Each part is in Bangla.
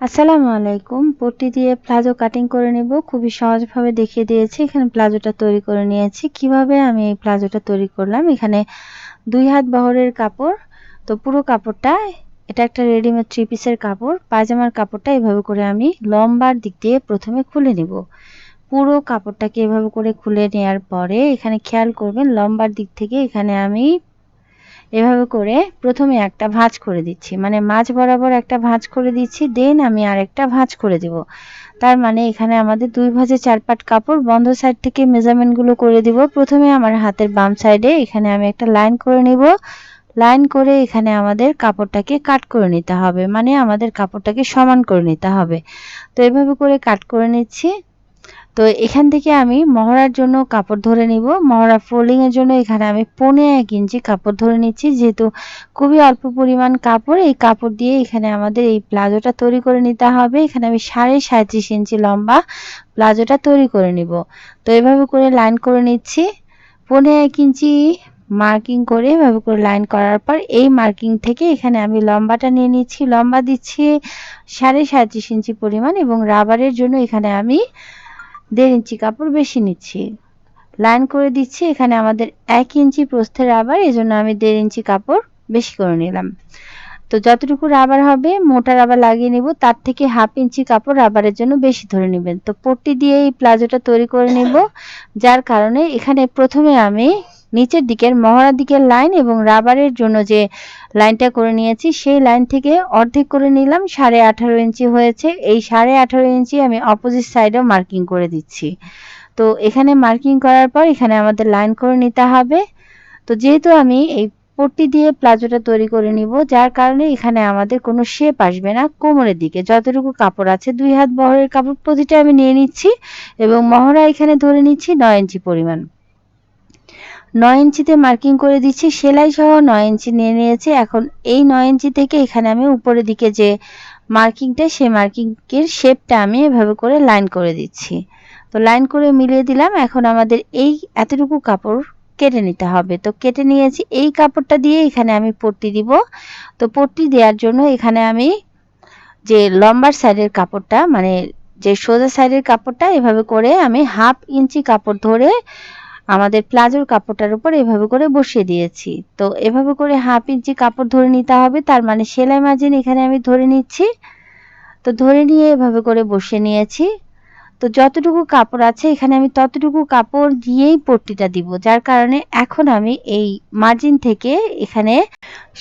আসসালামু আলাইকুম। পট্টি দিয়ে প্লাজো কাটিং করে নেব। খুবই সহজভাবে দেখিয়ে দিয়েছি। এখানে প্লাজোটা তৈরি করে নিয়েছি। কীভাবে আমি এই প্লাজোটা তৈরি করলাম? এখানে দুই হাত বহরের কাপড়। তো পুরো কাপড়টা, এটা একটা রেডিমেড থ্রি পিসের কাপড়। পায়জামার কাপড়টা এভাবে করে আমি লম্বার দিক দিয়ে প্রথমে খুলে নেব। পুরো কাপড়টাকে এভাবে করে খুলে নেওয়ার পরে এখানে খেয়াল করবেন, লম্বার দিক থেকে এখানে আমি এভাবে করে প্রথমে একটা ভাঁজ করে দিচ্ছি। মানে মাঝ বরাবর একটা ভাঁজ করে দিচ্ছি, দেন আমি আরেকটা ভাঁজ করে দেব। তার মানে এখানে আমাদের দুই ভাঁজে চার পাট কাপড়, বন্ধ সাইড থেকে মেজারমেন্টগুলো করে দিব। প্রথমে আমার হাতের বাম সাইডে এখানে আমি একটা লাইন করে নিব। লাইন করে এখানে আমাদের কাপড়টাকে কাট করে নিতে হবে। মানে আমাদের কাপড়টাকে সমান করে নিতে হবে। তো এভাবে করে কাট করে নিচ্ছি। তো এখান থেকে আমি মহড়ার জন্য কাপড় ধরে নিব। মহড়া ফোল্ডিং এর জন্য এখানে আমি পনে এক ইঞ্চি কাপড় ধরে নিচ্ছি। যেহেতু খুবই অল্প পরিমাণ কাপড়, এই কাপড় দিয়ে এখানে আমাদের এই প্লাজোটা তৈরি করে নিতে হবে। এখানে আমি সাড়ে সাঁত্রিশ ইঞ্চি লম্বা প্লাজোটা তৈরি করে নিব। তো এভাবে করে লাইন করে নিচ্ছি। পনে এক ইঞ্চি মার্কিং করে এভাবে করে লাইন করার পর এই মার্কিং থেকে এখানে আমি লম্বাটা নিয়ে নিচ্ছি। লম্বা দিচ্ছি সাড়ে সাঁত্রিশ ইঞ্চি পরিমাণ এবং রাবারের জন্য এখানে আমি দেড় ইঞ্চি কাপড় বেশি নিচ্ছি। লাইন করে দিচ্ছি, এখানে আমাদের এক ইঞ্চি প্রস্থের রাবার এই জন্য আমি দেড় ইঞ্চি কাপড় বেশি করে নিলাম। তো যতটুকু রাবার হবে, মোটা রাবার লাগিয়ে নিব, তার থেকে হাফ ইঞ্চি কাপড় রাবারের জন্য বেশি ধরে নেবেন। তো পট্টি দিয়ে এই প্লাজোটা তৈরি করে নেব, যার কারণে এখানে প্রথমে আমি নিচের দিকের মহড়ার দিকের লাইন এবং রাবারের জন্য যে লাইনটা করে নিয়েছি, সেই লাইন থেকে অর্ধেক করে নিলাম। সাড়ে আঠারো ইঞ্চি হয়েছে। এই সাড়ে আঠারো ইঞ্চি আমি অপোজিট সাইডেও মার্কিং করে দিচ্ছি। তো এখানে মার্কিং করার পর এখানে আমাদের লাইন করে নিতে হবে। তো যেহেতু আমি এই পট্টি দিয়ে প্লাজোটা তৈরি করে নিব, যার কারণে এখানে আমাদের কোনো শেপ আসবে না কোমরের দিকে। যতটুকু কাপড় আছে, দুই হাত বহরের কাপড় প্রতিটা আমি নিয়ে নিচ্ছি এবং মহড়া এখানে ধরে নিচ্ছি নয় ইঞ্চি পরিমাণ। নয় ইঞ্চিতে মার্কিং করে দিচ্ছি, সেলাই সহ নয় ইঞ্চি নিয়ে নিয়েছি। এখন এই নয় ইঞ্চি থেকে এখানে আমি উপরের দিকে যে মার্কিংটা সেই মার্কিংয়ের শেপটা আমি এভাবে করে লাইন করে দিচ্ছি। তো লাইন করে মিলিয়ে দিলাম। এখন আমাদের এই এতটুকু কাপড় কেটে নিতে হবে। তো কেটে নিয়েছি। এই কাপড়টা দিয়ে এখানে আমি পট্টি দিব। তো পট্টি দেওয়ার জন্য এখানে আমি যে লম্বার সাইডের কাপড়টা মানে যে সোজা সাইডের কাপড়টা, এভাবে করে আমি হাফ ইঞ্চি কাপড় ধরে আমাদের প্লাজোর কাপড়টার উপর এভাবে করে বসিয়ে দিয়েছি। তো এভাবে করে হাফ ইঞ্চি কাপড় ধরে নিতে হবে, তার মানে সেলাই মার্জিন এখানে আমি ধরে নিচ্ছি। তো ধরে নিয়ে এভাবে করে বসিয়ে নিয়েছি। তো যতটুকু কাপড় আছে, এখানে আমি ততটুকু কাপড় দিয়েই পট্টিটা দিব, যার কারণে এখন আমি এই মার্জিন থেকে এখানে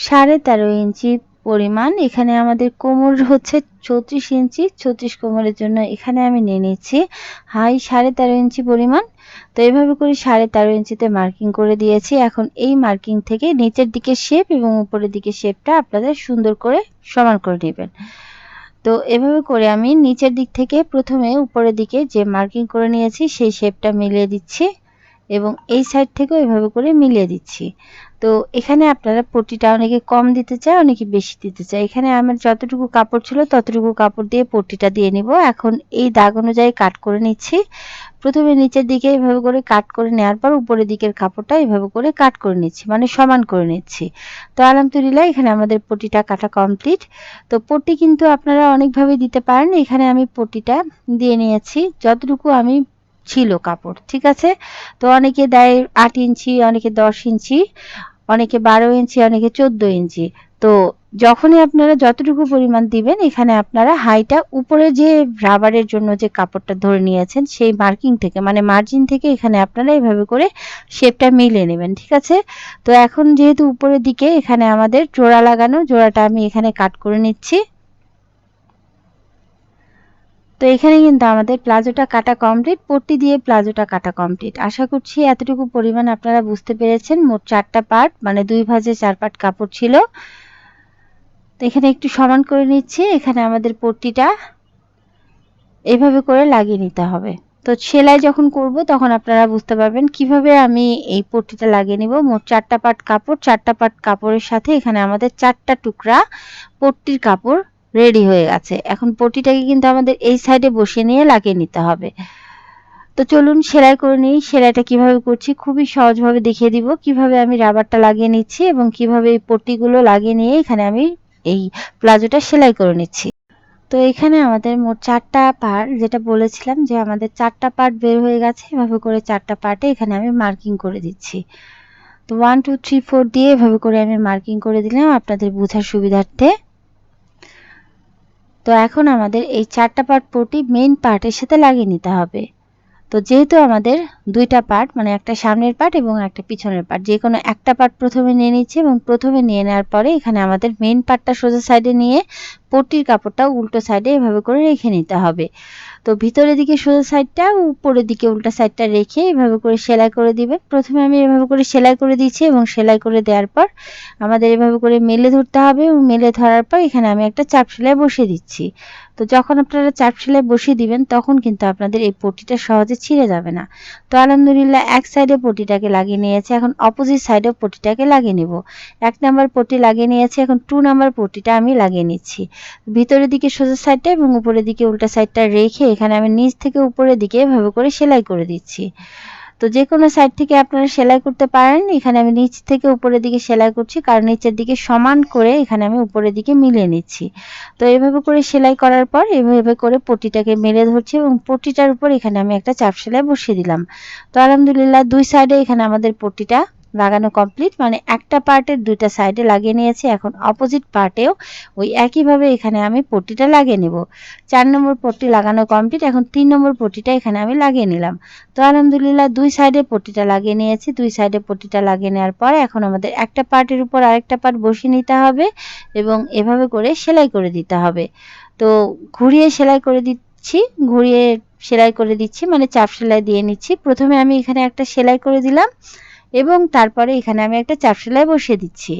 সাড়ে তেরো ইঞ্চি পরিমাণ। এখানে আমাদের কোমর হচ্ছে চৌত্রিশ ইঞ্চি। চৌত্রিশ কোমরের জন্য এখানে আমি নিয়ে নিচ্ছি হাই সাড়ে তেরো ইঞ্চি পরিমাণ। তো এইভাবে করে সাড়ে তেরো ইঞ্চিতে মার্কিং করে দিয়েছি। এখন এই মার্কিং থেকে নিচের দিকে শেপ এবং উপরের দিকে শেপটা আপনাদের সুন্দর করে সমান করে নেবেন। তো এভাবে করে আমি নিচের দিক থেকে প্রথমে উপরের দিকে যে মার্কিং করে নিয়েছি সেই শেপটা মিলিয়ে দিচ্ছি এবং এই সাইড থেকেও এভাবে করে মিলিয়ে দিচ্ছি। তো এখানে আপনারা পট্টিটা অনেকে কম দিতে চায়, অনেকে বেশি দিতে চায়। এখানে আমার যতটুকু কাপড় ছিল ততটুকু কাপড় দিয়ে পট্টিটা দিয়ে নিব। এখন এই দাগ অনুযায়ী কাট করে নিচ্ছি। প্রথমে নিচের দিকে এভাবে করে কাট করে নেওয়ার পর উপরের দিকের কাপড়টা এভাবে করে কাট করে নিচ্ছি মানে সমান করে নিচ্ছি। তো আলহামদুলিল্লাহ এখানে আমাদের পটিটা কাটা কমপ্লিট। তো পটি কিন্তু আপনারা অনেকভাবে দিতে পারেন। এখানে আমি পটিটা দিয়ে নিয়েছি। যতটুকু আমি ছিল কাপড়, ঠিক আছে? তো অনেকে দেয় আট ইঞ্চি, অনেকে দশ ইঞ্চি, অনেকে বারো ইঞ্চি, অনেকে চোদ্দ ইঞ্চি। তো যখনই আপনারা যতটুকু পরিমাণ দিবেন, এখানে আপনারা হাইটা উপরে যে রাবারের জন্য যে কাপড়টা ধরে নিয়েছেন, সেই মার্কিং থেকে মানে মার্জিন থেকে এখানে আপনারা এইভাবে করে শেপটা মিলিয়ে নেবেন, ঠিক আছে? তো এখন যেহেতু উপরের দিকে এখানে আমাদের জোড়া লাগানো, জোড়াটা আমি এখানে কাট করে নিচ্ছি। তো এখানে কিন্তু আমাদের প্লাজোটা কাটা কমপ্লিট, পট্টি দিয়ে প্লাজোটা কাটা কমপ্লিট। আশা করছি এতটুকু পরিমাণ আপনারা বুঝতে পেরেছেন। মোট চারটা পার্ট মানে দুই ভাজে চার পার্ট কাপড় ছিল। তো এখানে একটু সমান করে নিচ্ছি। এখানে আমাদের পট্টিটা এভাবে করে লাগিয়ে নিতে হবে। তো সেলাই যখন করব তখন আপনারা বুঝতে পারবেন কীভাবে আমি এই পট্টিটা লাগিয়ে নিব। মোট চারটা পাট কাপড়, চারটা পাট কাপড়ের সাথে এখানে আমাদের চারটা টুকরা পট্টির কাপড় রেডি হয়ে গেছে। এখন পটিটাকে কিন্তু আমাদের এই সাইডে বসিয়ে নিয়ে লাগিয়ে নিতে হবে। তো চলুন সেলাই করে নিই। সেলাইটা কীভাবে করছি খুবই সহজভাবে দেখিয়ে দিব। কীভাবে আমি রাবারটা লাগিয়ে নিচ্ছি এবং কীভাবে এই পটিগুলো লাগিয়ে নিয়ে এখানে আমি এই প্লাজোটা সেলাই করে নিচ্ছি। তো এখানে আমাদের মোট চারটা পার্ট যেটা বলেছিলাম যে আমাদের চারটা পার্ট বের হয়ে গেছে। এভাবে করে চারটা পার্টে এখানে আমি মার্কিং করে দিচ্ছি। তো ওয়ান টু থ্রি ফোর দিয়ে এভাবে করে আমি মার্কিং করে দিলাম। আপনাদের বোঝার সুবিধার্থে তো এখন আমাদের এই চারটা পার্ট পটি মেন পার্টের সাথে লাগিয়ে নিতে হবে। তো যেহেতু আমাদের দুইটা পার্ট মানে একটা সামনের পার্ট এবং একটা পিছনের পার্ট যে কোনো একটা পার্ট প্রথমে নিয়ে নিচ্ছে এবং প্রথমে নিয়ে নেওয়ার পরে এখানে আমাদের মেন পার্টটা সোজা সাইডে নিয়ে পট্টির কাপড়টা উল্টো সাইডে এভাবে করে রেখে নিতে হবে। তো ভিতরের দিকে সোজা সাইডটা উপরের দিকে উল্টা সাইডটা রেখে এভাবে করে সেলাই করে দিবেন প্রথমে আমি এভাবে করে সেলাই করে দিচ্ছি এবং সেলাই করে দেওয়ার পর আমাদের এভাবে করে মেলে ধরতে হবে এবং মেলে ধরার পর এখানে আমি একটা চাপ সেলাই বসিয়ে দিচ্ছি। তো যখন আপনারা চাপ সেলাই বসিয়ে দিবেন, তখন কিন্তু আপনাদের এই পটিটা সহজে ছিঁড়ে যাবে না। তো আলহামদুলিল্লাহ, এক সাইডে পটিটাকে লাগিয়ে নিয়েছে। এখন অপোজিট সাইডে পটিটাকে লাগিয়ে নেব। এক নাম্বার পটি লাগিয়ে নিয়েছি। এখন টু নাম্বার পটিটা আমি লাগিয়ে নিচ্ছি। ভিতরের দিকে সোজা সাইডটা এবং উপরের দিকে উল্টা সাইডটা রেখে এখানে আমি নিচ থেকে উপরের দিকে এভাবে করে সেলাই করে দিচ্ছি। তো যে কোনো সাইড থেকে আপনারা সেলাই করতে পারেন, এখানে আমি নিচ থেকে উপরের দিকে সেলাই করছি, কারণ নিচের দিকে সমান করে এখানে আমি উপরের দিকে মিলিয়ে নিচ্ছি। তো এভাবে করে সেলাই করার পর এভাবে করে পটিটাকে মেলে ধরছি এবং পটিটার উপর এখানে আমি একটা চাপ সেলাই বসিয়ে দিলাম। তো আলহামদুলিল্লাহ দুই সাইডে এখানে আমাদের পটিটা লাগানো কমপ্লিট মানে একটা পার্টের দুইটা সাইডে লাগিয়ে নিয়েছি। এখন অপোজিট পার্টেও ওই একইভাবে এখানে আমি পট্টিটা লাগিয়ে নেব। চার নম্বর পট্টি লাগানো কমপ্লিট এখন তিন নম্বর পট্টিটা এখানে আমি লাগিয়ে নিলাম। তো আলহামদুলিল্লাহ দুই সাইডে পট্টিটা লাগিয়ে নিয়েছি। দুই সাইডে পট্টিটা লাগিয়ে নেওয়ার পর এখন আমাদের একটা পার্টের উপর আরেকটা পার্ট বসিয়ে নিতে হবে এবং এভাবে করে সেলাই করে দিতে হবে। তো ঘুরিয়ে সেলাই করে দিচ্ছি, ঘুরিয়ে সেলাই করে দিচ্ছি মানে চাপ সেলাই দিয়ে নিচ্ছি। প্রথমে আমি এখানে একটা সেলাই করে দিলাম। এবং তারপরে এখানে আমি একটা চাপ সেলাই বসিয়ে দিচ্ছি।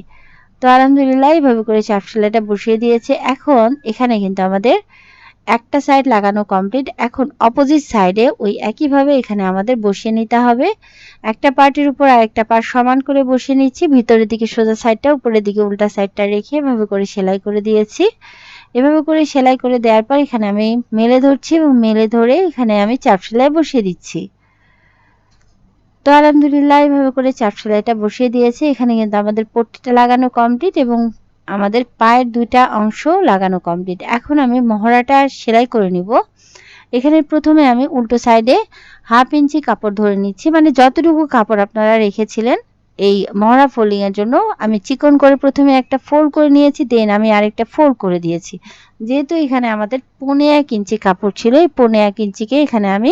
তো আলহামদুলিল্লাহ এইভাবে করে চাপ সেলাইটা বসিয়ে দিয়েছে। এখন এখানে কিন্তু আমাদের একটা সাইড লাগানো কমপ্লিট এখন অপোজিট সাইডে ওই একইভাবে এখানে আমাদের বসিয়ে নিতে হবে। একটা পার্টির উপর আরেকটা পার্ট সমান করে বসিয়ে নিচ্ছি। ভিতরের দিকে সোজা সাইডটা উপরের দিকে উল্টা সাইডটা রেখে এভাবে করে সেলাই করে দিয়েছি। এভাবে করে সেলাই করে দেওয়ার পর এখানে আমি মেলে ধরছি এবং মেলে ধরে এখানে আমি চাপ সেলাই বসিয়ে দিচ্ছি। তো আলহামদুলিল্লাহ এইভাবে করে চাপ সেলাইটা বসিয়ে দিয়েছি। এখানে কিন্তু আমাদের পট্টিটা লাগানো কমপ্লিট এবং আমাদের পায়ের দুইটা অংশ লাগানো কমপ্লিট এখন আমি মহড়াটা সেলাই করে নিব। এখানে প্রথমে আমি উল্টো সাইডে হাফ ইঞ্চি কাপড় ধরে নিচ্ছি। মানে যতটুকু কাপড় আপনারা রেখেছিলেন এই মহড়া ফোল্ডিং এর জন্য আমি চিকন করে প্রথমে একটা ফোল্ড করে নিয়েছি দেন আমি আরেকটা ফোল্ড করে দিয়েছি। যেহেতু এখানে আমাদের পনে এক ইঞ্চি কাপড় ছিল, এই পনে এক ইঞ্চিকে এখানে আমি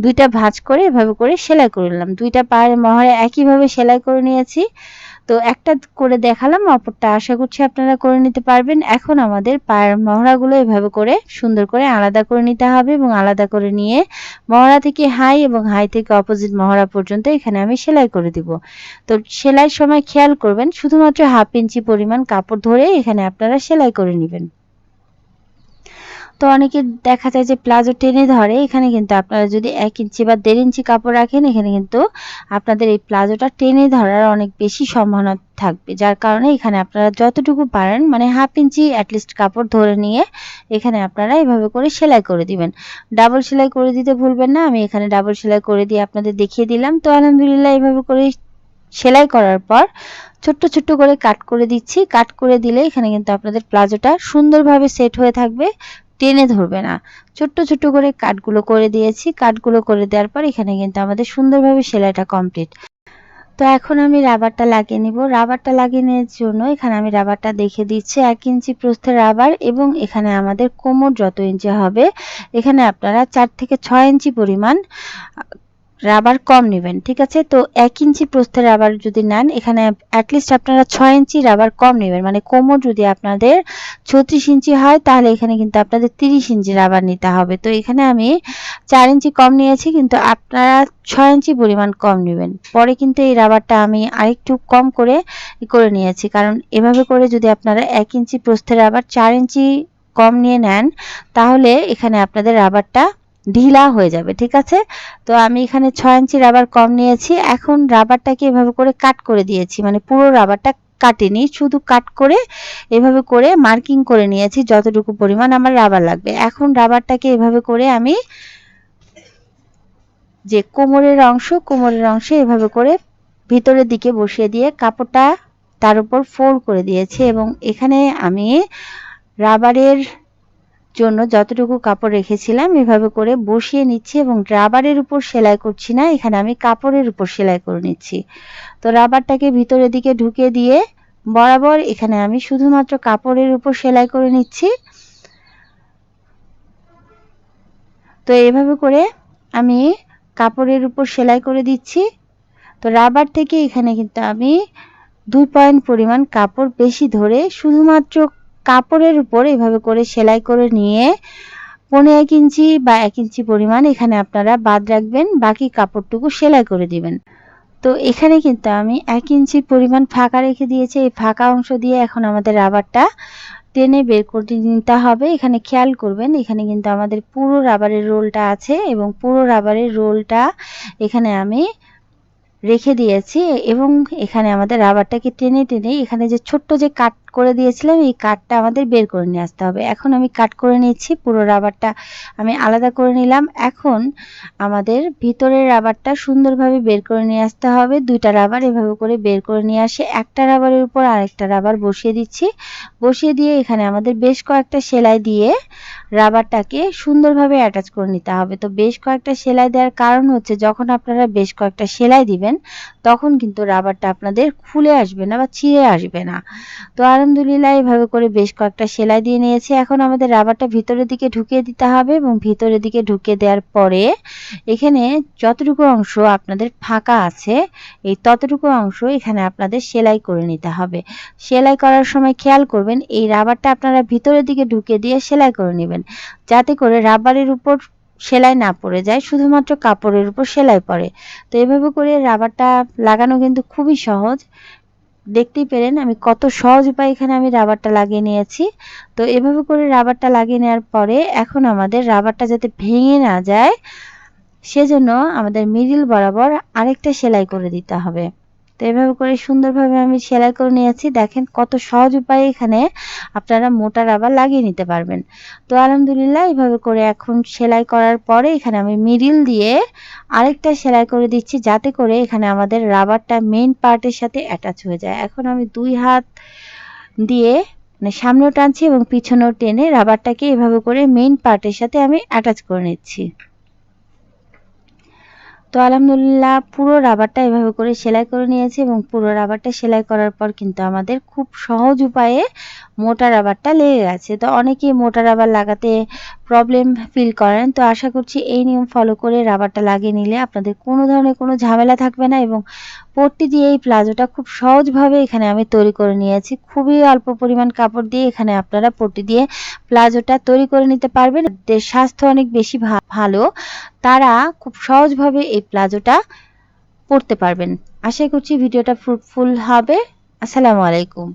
দুইটা ভাঁজ করে এভাবে করে সেলাই করে নিলাম। দুইটা পায়ের মহড়া একইভাবে সেলাই করে নিয়েছি। তো একটা করে দেখালাম, অপরটা আশা করছি আপনারা করে নিতে পারবেন। এখন আমাদের পায়ের মহড়াগুলো এভাবে করে সুন্দর করে আলাদা করে নিতে হবে এবং আলাদা করে নিয়ে মহড়া থেকে হাই এবং হাই থেকে অপোজিট মহড়া পর্যন্ত এখানে আমি সেলাই করে দিব। তো সেলাইয়ের সময় খেয়াল করবেন, শুধুমাত্র হাফ ইঞ্চি পরিমাণ কাপড় ধরে এখানে আপনারা সেলাই করে নেবেন। তো অনেকে দেখা যায় যে প্লাজো টেনে ধরে, এখানে কিন্তু আপনারা যদি এক ইঞ্চি বা দেড় ইঞ্চি কাপড় রাখেন, এখানে কিন্তু আপনাদের এই প্লাজোটা টেনে ধরার অনেক বেশি সম্ভাবনা থাকবে, যার কারণে এখানে আপনারা যতটুকু পারেন মানে হাফ ইঞ্চি অ্যাটলিস্ট কাপড় ধরে নিয়ে এখানে আপনারা এভাবে করে সেলাই করে দিবেন। ডাবল সেলাই করে দিতে ভুলবেন না, আমি এখানে ডাবল সেলাই করে দিয়ে আপনাদের দেখিয়ে দিলাম। তো আলহামদুলিল্লাহ এভাবে করে সেলাই করার পর ছোট্ট ছোট্ট করে কাট করে দিচ্ছি। কাট করে দিলে এখানে কিন্তু আপনাদের প্লাজোটা সুন্দরভাবে সেট হয়ে থাকবে। টেনে ধরবে না। ছোট্ট ছোট্ট করে কাটগুলো করে দিয়েছি। কাটগুলো করে দেওয়ার পর এখানে কিন্তু আমাদের সুন্দরভাবে সেলাইটা কমপ্লিট। তো এখন আমি রাবারটা লাগিয়ে নিব। রাবারটা লাগিয়ে নেওয়ার জন্য এখানে আমি রাবারটা দেখে দিচ্ছি। এক ইঞ্চি প্রস্থের রাবার এবং এখানে আমাদের কোমর যত ইঞ্চি হবে, এখানে আপনারা চার থেকে ছয় ইঞ্চি পরিমাণ রাবার কম নেবেন, ঠিক আছে? তো এক ইঞ্চি প্রস্থের রাবার যদি নেন, এখানে অ্যাটলিস্ট আপনারা ছয় ইঞ্চি রাবার কম নেবেন। মানে কোমর যদি আপনাদের ছত্রিশ ইঞ্চি হয়, তাহলে এখানে কিন্তু আপনাদের তিরিশ ইঞ্চি রাবার নিতে হবে। তো এখানে আমি চার ইঞ্চি কম নিয়েছি, কিন্তু আপনারা ছয় ইঞ্চি পরিমাণ কম নেবেন। পরে কিন্তু এই রাবারটা আমি আরেকটু কম করে করে নিয়েছি, কারণ এভাবে করে যদি আপনারা এক ইঞ্চি প্রস্থের রাবার চার ইঞ্চি কম নিয়ে নেন, তাহলে এখানে আপনাদের রাবারটা ঢিলা হয়ে যাবে, ঠিক আছে? তো আমি এখানে ছয় ইঞ্চি রাবার কম নিয়েছি। এখন রাবারটাকে এভাবে করে কাট করে দিয়েছি। মানে পুরো রাবারটা কাটিনি, শুধু কাট করে এভাবে করে মার্কিং করে নিয়েছি যতটুকু পরিমাণ আমার রাবার লাগবে। এখন রাবারটাকে এভাবে করে আমি যে কোমরের অংশ, কোমরের অংশে এভাবে করে ভিতরের দিকে বসিয়ে দিয়ে কাপড়টা তার উপর ফোল্ড করে দিয়েছি এবং এখানে আমি রাবারের জন্য যতটুকু কাপড় রেখেছিলাম, এভাবে করে বসিয়ে নিচ্ছি এবং রাবারের উপর সেলাই করছি না, এখানে আমি কাপড়ের উপর সেলাই করে নিচ্ছি। তো রাবারটাকে ভিতরের দিকে ঢুকে দিয়ে বরাবর এখানে আমি শুধুমাত্র কাপড়ের উপর সেলাই করে নিচ্ছি। তো এভাবে করে আমি কাপড়ের উপর সেলাই করে দিচ্ছি। তো রাবার থেকে এখানে কিন্তু আমি দুই পয়েন্ট পরিমাণ কাপড় বেশি ধরে শুধুমাত্র কাপড়ের উপর এভাবে করে সেলাই করে নিয়ে পনেরো এক ইঞ্চি বা এক ইঞ্চি পরিমাণ এখানে আপনারা বাদ রাখবেন, বাকি কাপড়টুকু সেলাই করে দিবেন। তো এখানে কিন্তু আমি এক ইঞ্চি পরিমাণ ফাঁকা রেখে দিয়েছি। এই ফাঁকা অংশ দিয়ে এখন আমাদের রাবারটা টেনে বের করে নিতে হবে। এখানে খেয়াল করবেন, এখানে কিন্তু আমাদের পুরো রাবারের রোলটা আছে এবং পুরো রাবারের রোলটা এখানে আমি রেখে দিয়েছি এবং এখানে আমাদের রাবারটাকে টেনে টেনে এখানে যে ছোট্ট যে কাট করে দিয়েছিলাম, এই কাটটা আমাদের বের করে নিয়ে আসতে হবে। এখন আমি কাট করে নিচ্ছি পুরো রাবারটা আমি আলাদা করে নিলাম। এখন আমাদের ভিতরের রাবারটা সুন্দরভাবে বের করে নিয়ে আসতে হবে। দুইটা রাবার এভাবে করে বের করে নিয়ে আসে। একটা রাবারের উপর আরেকটা রাবার বসিয়ে দিচ্ছি। বসিয়ে দিয়ে এখানে আমাদের বেশ কয়েকটা সেলাই দিয়ে রাবারটাকে সুন্দরভাবে অ্যাটাচ করে নিতে হবে। তো বেশ কয়েকটা সেলাই দেওয়ার কারণ হচ্ছে, যখন আপনারা বেশ কয়েকটা সেলাই দিবেন, তখন কিন্তু রাবারটা আপনাদের খুলে আসবে না বা ছিঁড়ে আসবে না। তো আলহামদুলিল্লাহ এইভাবে করে বেশ কয়েকটা সেলাই দিয়ে নিয়েছি। এখন আমাদের রাবারটা ভিতরের দিকে ঢুকিয়ে দিতে হবে এবং ভিতরের দিকে ঢুকিয়ে দেওয়ার পরে এখানে যতটুকু অংশ আপনাদের ফাঁকা আছে, এই ততটুকু অংশ এখানে আপনাদের সেলাই করে নিতে হবে। সেলাই করার সময় খেয়াল করবেন, এই রাবারটা আপনারা ভিতরের দিকে ঢুকিয়ে দিয়ে সেলাই করে নেবেন। যাতে করে রাবারের উপর সেলাই না পড়ে যায়, শুধুমাত্র কাপড়ের উপর সেলাই পড়ে। তো এভাবে করে রাবারটা লাগানো কিন্তু খুবই সহজ। দেখতেই পেলেন আমি কত সহজ উপায় এখানে আমি রাবারটা লাগিয়ে নিয়েছি। তো এভাবে করে রাবারটা লাগিয়ে নেওয়ার পরে এখন আমাদের রাবারটা যাতে ভেঙে না যায়, সেজন্য আমাদের মিডিল বরাবর আরেকটা সেলাই করে দিতে হবে। তো এভাবে করে সুন্দরভাবে আমি সেলাই করে নিয়েছি। দেখেন কত সহজ উপায়ে এখানে। আপনারা মোটা রাবার লাগিয়ে নিতে পারবেন। তো আলহামদুলিল্লাহ এভাবে করে এখন সেলাই করার পরে এখানে আমি মিডিল দিয়ে আরেকটা সেলাই করে দিচ্ছি যাতে করে এখানে আমাদের রাবারটা মেন পার্টের সাথে অ্যাটাচ হয়ে যায়। এখন আমি দুই হাত দিয়ে মানে সামনেও টানছি এবং পিছনেও টেনে রাবারটাকে এভাবে করে মেইন পার্টের সাথে আমি অ্যাটাচ করে নিচ্ছি। তো আলহামদুলিল্লাহ পুরো রাবারটা এভাবে করে সেলাই করে নিয়েছি এবং পুরো রাবারটা সেলাই করার পর কিন্তু আমাদের খুব সহজ উপায়ে মোটা রাবারটা লেগে গেছে। তো অনেকেই মোটা রাবার লাগাতে প্রবলেম ফিল করেন। তো আশা করছি এই নিয়ম ফলো করে রাবারটা লাগিয়ে নিলে আপনাদের কোনো ধরনের কোনো ঝামেলা থাকবে না এবং পট্টি দিয়ে এই প্লাজোটা খুব সহজভাবে এখানে আমি তৈরি করে নিয়েছি। খুবই অল্প পরিমাণ কাপড় দিয়ে এখানে আপনারা পট্টি দিয়ে প্লাজোটা তৈরি করে নিতে পারবেন। স্বাস্থ্য অনেক বেশি ভালো। তারা খুব সহজভাবে এই প্লাজোটা পড়তে পারবেন। আশা করছি ভিডিওটা ফ্রুটফুল হবে। আসসালামু আলাইকুম।